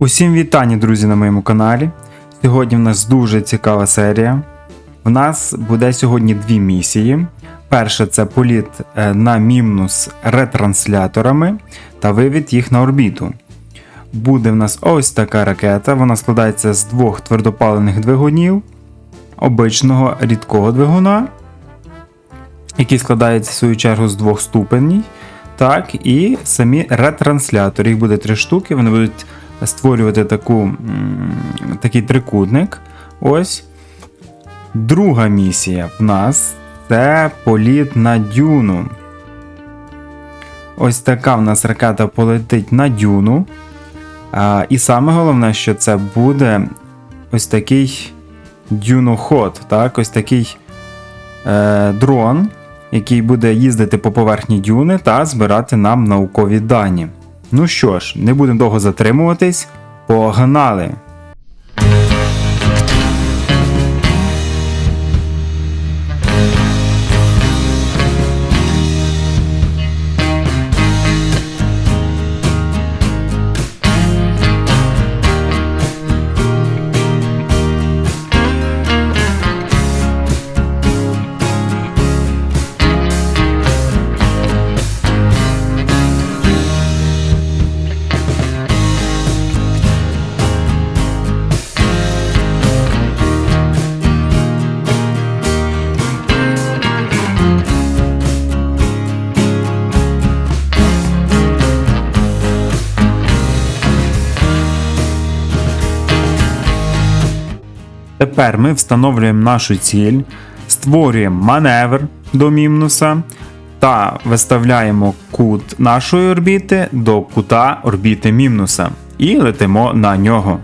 Усім вітання, друзі, на моєму каналі. Сьогодні в нас дуже цікава серія. В нас буде сьогодні дві місії. Перша це політ е, на Мімнус ретрансляторами та вивід їх на орбіту. Буде в нас ось така ракета. Вона складається з двох твердопалених двигунів, обичного рідкого двигуна, який складається в свою чергу з двох ступеней. Так, і самі ретранслятори. Їх буде три штуки. Вони будуть створювати таку, такий трикутник. Ось. Друга місія в нас це політ на дюну. Ось така в нас ракета полетить на дюну. А, і саме головне, що це буде ось такий дюноход, так? ось такий е, дрон, який буде їздити по поверхні дюни та збирати нам наукові дані. Ну що ж, не будемо довго затримуватись, погнали! Тепер ми встановлюємо нашу ціль, створюємо маневр до Мімнуса та виставляємо кут нашої орбіти до кута орбіти Мімнуса і летимо на нього.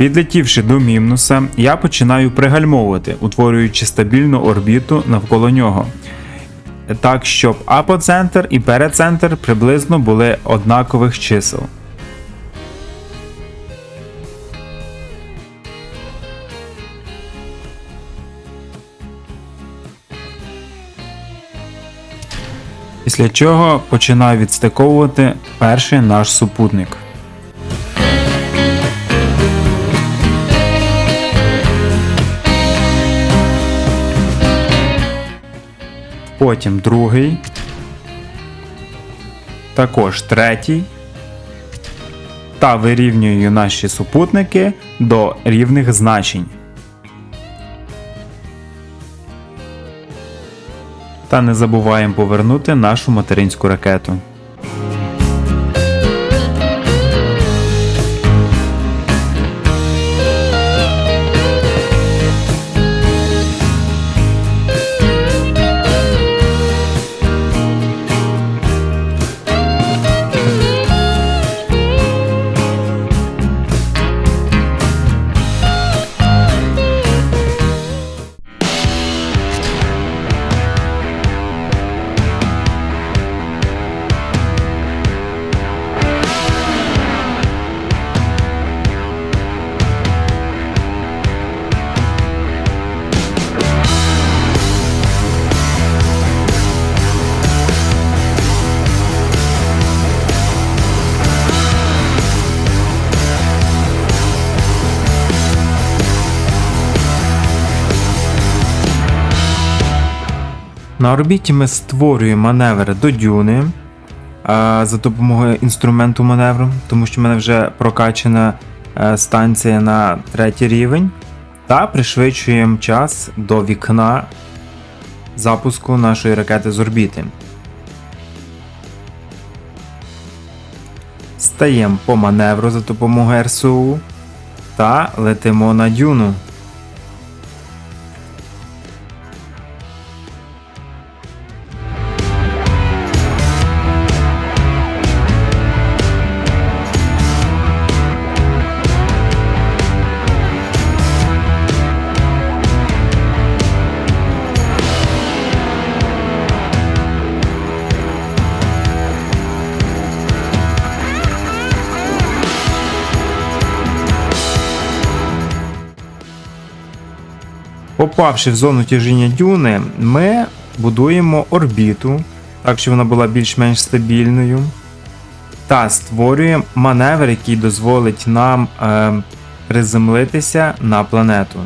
Підлетівши до Мімнуса, я починаю пригальмовувати, утворюючи стабільну орбіту навколо нього. Так, щоб апоцентр і перицентр приблизно були однакових чисел. Після чого починаю відстиковувати перший наш супутник. Потім другий. Також третій. Та вирівнюю наші супутники до рівних значень. Та не забуваємо повернути нашу материнську ракету. На орбіті ми створюємо маневр до дюни за допомогою інструменту маневру, тому що в мене вже прокачана е, станція на третій рівень. Та пришвидшуємо час до вікна запуску нашої ракети з орбіти. стаємо по маневру за допомогою РСУ та летимо на дюну. Попавши в зону тяжіння дюни, ми будуємо орбіту, так щоб вона була більш-менш стабільною. Та створюємо маневр, який дозволить нам е, приземлитися на планету.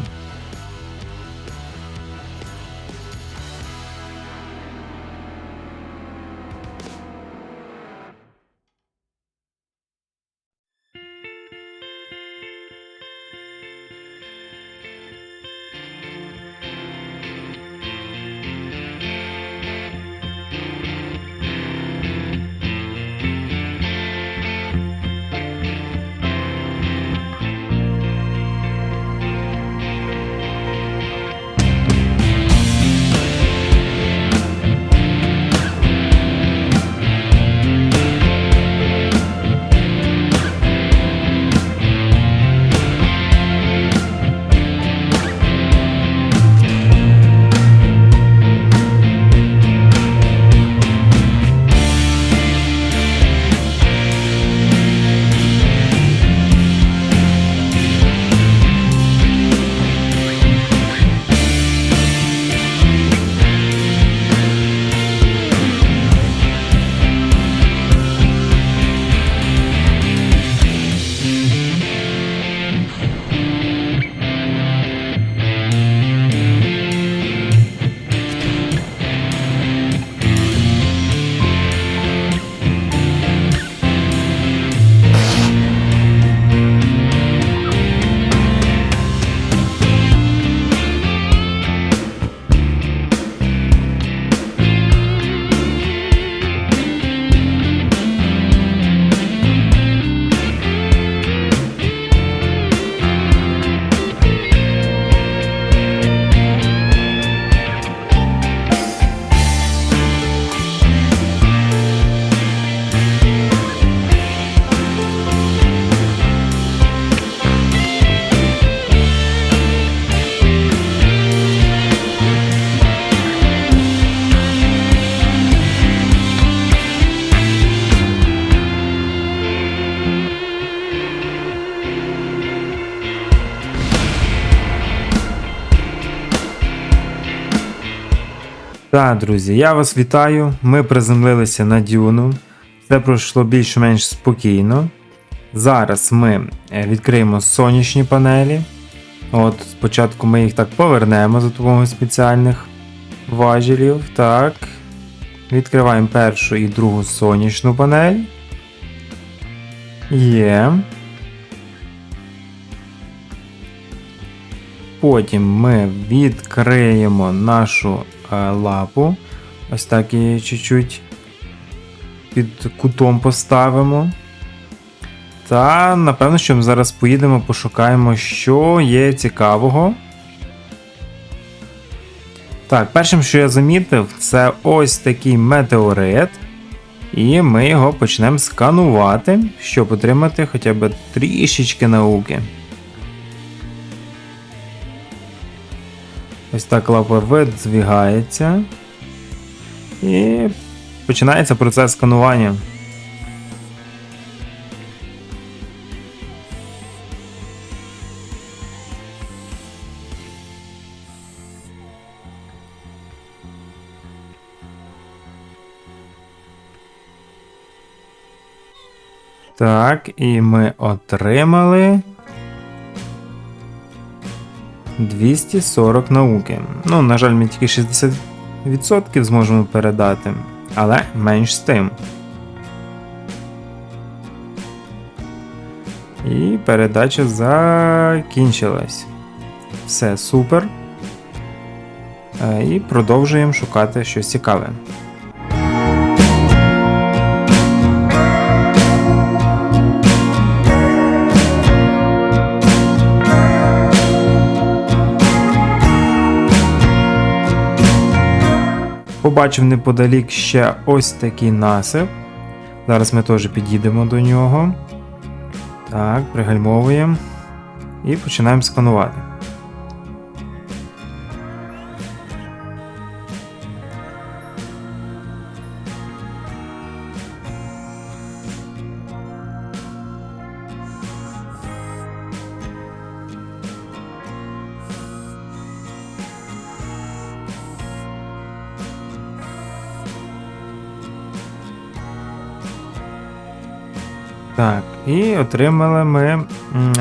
Так, друзі, я вас вітаю. Ми приземлилися на дюну. Це пройшло більш-менш спокійно. Зараз ми е, відкриємо сонячні панелі. От, Спочатку ми їх так повернемо за допомогою спеціальних важелів. Так. Відкриваємо першу і другу сонячну панель. Є. Потім ми відкриємо нашу лапу. Ось так її чуть-чуть під кутом поставимо. Та, напевно, що ми зараз поїдемо, пошукаємо, що є цікавого. Так, першим, що я замітив, це ось такий метеорит. І ми його почнемо сканувати, щоб отримати хоча б трішечки науки. Ось так лапа видвігається. І починається процес сканування. Так, і ми отримали 240 науки. Ну, на жаль, ми тільки 60% зможемо передати, але менш з тим. І передача закінчилась. Все супер. Е, І продовжуємо шукати щось цікаве. Побачив неподалік ще ось такий насип. Зараз ми теж підійдемо до нього. Так, пригальмовуємо. І починаємо сканувати. Так, і отримали ми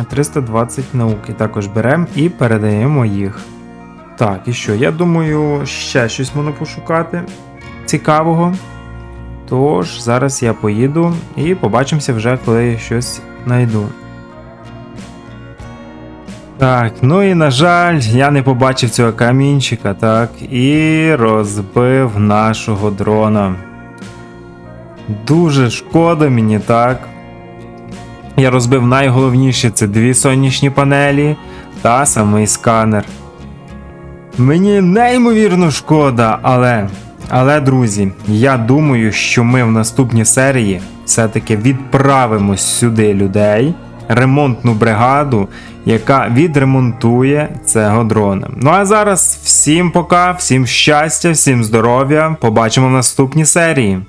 320 науки. Також беремо і передаємо їх. Так, і що? Я думаю, ще щось можна пошукати цікавого. Тож, зараз я поїду і побачимося вже, коли я щось знайду. Так, ну і на жаль, я не побачив цього камінчика, так, і розбив нашого дрона. Дуже шкода мені, так. Я розбив найголовніше це дві сонячні панелі та самий сканер. Мені неймовірно шкода, але. Але, друзі, я думаю, що ми в наступній серії все-таки відправимо сюди людей, ремонтну бригаду, яка відремонтує цього дрона. Ну а зараз всім пока, всім щастя, всім здоров'я. Побачимо в наступній серії.